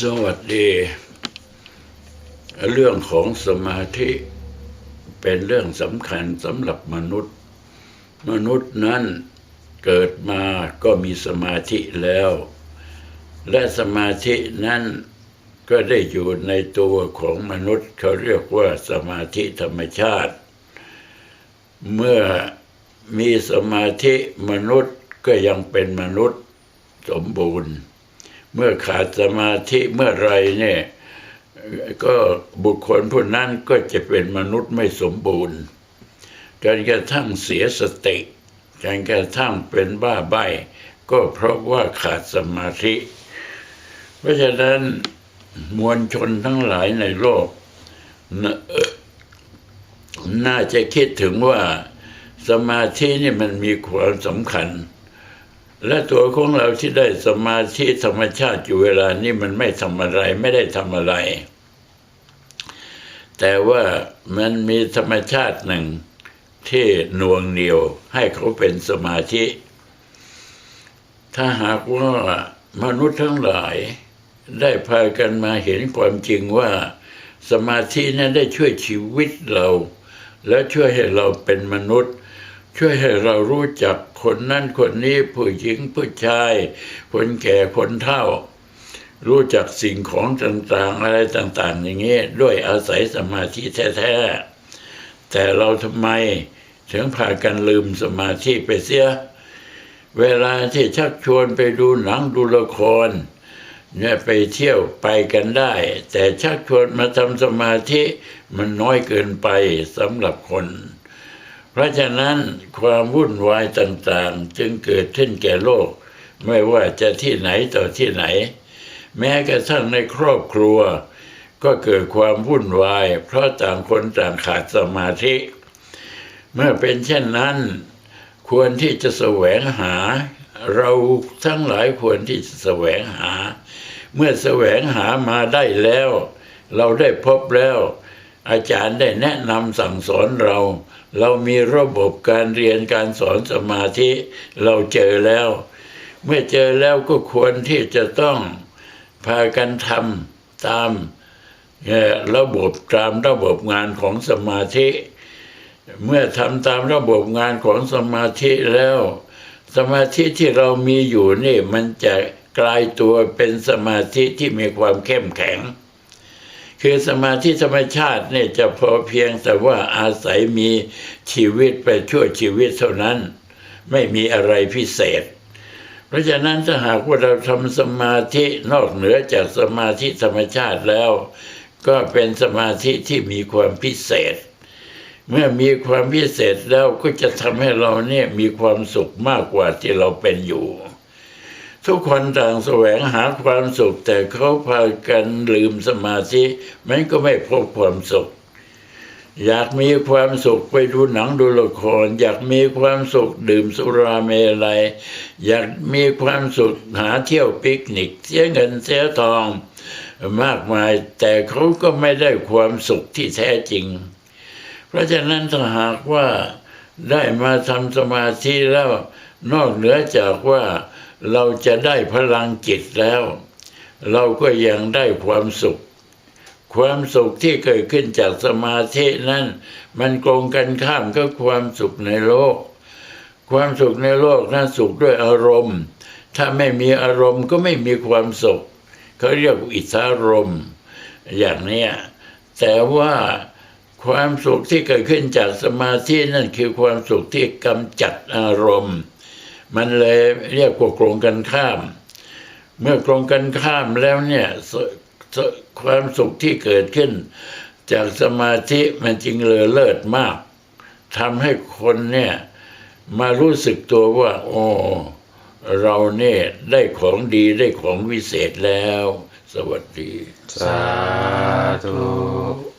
สวัสดี เรื่องของสมาธิเป็นเรื่องสำคัญสำหรับมนุษย์ มนุษย์นั้นเกิดมาก็มีสมาธิแล้ว และสมาธินั้นก็ได้อยู่ในตัวของมนุษย์เขาเรียกว่าสมาธิธรรมชาติ เมื่อมีสมาธิมนุษย์ก็ยังเป็นมนุษย์สมบูรณ์ เมื่อขาดสมาธิเมื่อไรเนี่ยก็บุคคลผู้นั้นก็จะเป็นมนุษย์ไม่สมบูรณ์จนกระทั่งเสียสติจนกระทั่งเป็นบ้าใบ้ก็เพราะว่าขาดสมาธิ เพราะฉะนั้นมวลชนทั้งหลายในโลกนน่าจะคิดถึงว่าสมาธินี่มันมีความสำคัญ และตัวของเราที่ได้สมาธิธรรมชาติอยู่เวลานี้มันไม่ทำอะไรไม่ได้ทำอะไร แต่ว่ามันมีธรรมชาติหนึ่งที่หน่วงเหนียวให้เขาเป็นสมาธิ ถ้าหากว่ามนุษย์ทั้งหลายได้พากันมาเห็นความจริงว่า สมาธินั้นได้ช่วยชีวิตเรา และช่วยให้เราเป็นมนุษย์ ช่วยให้เรารู้จักคนนั้นคนนี้ผู้หญิงผู้ชาย คนแก่คนเฒ่า รู้จักสิ่งของต่างๆ อะไรต่างๆ อย่างนี้ด้วยอาศัยสมาธิแท้ๆแต่เราทำไมถึงพากันลืมสมาธิไปเสีย เวลาที่ชักชวนไปดูหนังดูละครเนี่ยไปเที่ยวไปกันได้ แต่ชักชวนมาทำสมาธิมันน้อยเกินไปสำหรับคน เพราะฉะนั้นความวุ่นวายต่างๆ จึงเกิดขึ้นแก่โลก ไม่ว่าจะที่ไหนต่อที่ไหน แม้กระทั่งในครอบครัว ก็เกิดความวุ่นวาย เพราะต่างคนต่างขาดสมาธิ เมื่อเป็นเช่นนั้น ควรที่จะแสวงหา เราทั้งหลายควรที่จะแสวงหา เมื่อแสวงหามาได้แล้ว เราได้พบแล้ว อาจารย์ได้แนะนำสั่งสอนเรา เรามีระบบการเรียนการสอนสมาธิเราเจอแล้ว เมื่อเจอแล้วก็ควรที่จะต้องพากันทำตามระบบตามระบบงานของสมาธิ เมื่อทำตามระบบงานของสมาธิแล้ว สมาธิที่เรามีอยู่นี่มันจะกลายตัวเป็นสมาธิที่มีความเข้มแข็ง คือสมาธิธรรมชาติเนี่ยจะพอเพียงแต่ว่าอาศัยมีชีวิตไปชั่วชีวิตเท่านั้น ไม่มีอะไรพิเศษ เพราะฉะนั้นถ้าหากว่าเราทำสมาธินอกเหนือจากสมาธิธรรมชาติแล้ว ก็เป็นสมาธิที่มีความพิเศษ เมื่อมีความพิเศษแล้วก็จะทำให้เราเนี่ยมีความสุขมากกว่าที่เราเป็นอยู่ ทุกคนต่างแสวงหาความสุข แต่เขาพากันลืมสมาธิมันก็ไม่พบความสุข อยากมีความสุขไปดูหนังดูละคร อยากมีความสุขดื่มสุราเมลัย อยากมีความสุขหาเที่ยวปิกนิก เสียเงินเสียทองมากมาย แต่เขาก็ไม่ได้ความสุขที่แท้จริง เพราะฉะนั้นถ้าหากว่าได้มาทำสมาธิแล้วนอกเหนือจากว่า เราจะได้พลังจิตแล้ว เราก็ยังได้ความสุข ความสุขที่เกิดขึ้นจากสมาธินั้น มันตรงกันข้ามกับความสุขในโลก ความสุขในโลกนั้นสุขด้วยอารมณ์ ถ้าไม่มีอารมณ์ก็ไม่มีความสุขเขาเรียกวิทธารมณ์อย่างนี้แต่ว่าความสุขที่เกิดขึ้นจากสมาธินั่นคือความสุขที่กำจัดอารมณ์ มันเลยเรียกว่าตรงกันข้าม เมื่อตรงกันข้ามแล้วเนี่ยความสุขที่เกิดขึ้น จากสมาธิมันจึงเลอเลิศมากทำให้คนเนี่ยมารู้สึกตัวว่า โอ้เราเนี่ยได้ของดีได้ของวิเศษแล้ว สวัสดี สาธุ